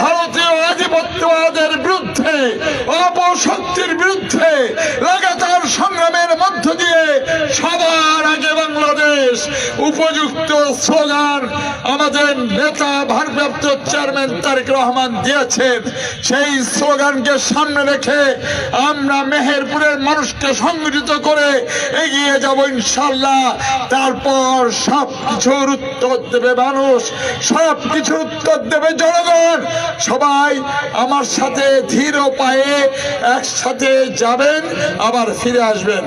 ভারতীয় আধিপত্যবাদের বিরুদ্ধে অপশক্তির বিরুদ্ধে মধ্য দিয়ে সবার আগে বাংলাদেশ উপযুক্ত স্লোগান আমাদের নেতা, ভারপ্রাপ্ত চেয়ারম্যান তারেক রহমান দিয়েছেন। সেই স্লোগানকে সামনে রেখে আমরা মেহেরপুরের মানুষকে সংগঠিত করে এগিয়ে যাব ইনশাল্লাহ তারপর সব কিছুর উত্তর দেবে মানুষ সব কিছুর উত্তর দেবে জনগণ। সবাই আমার সাথে ধীর পায়ে একসাথে যাবেন, আবার ফিরে আসবেন।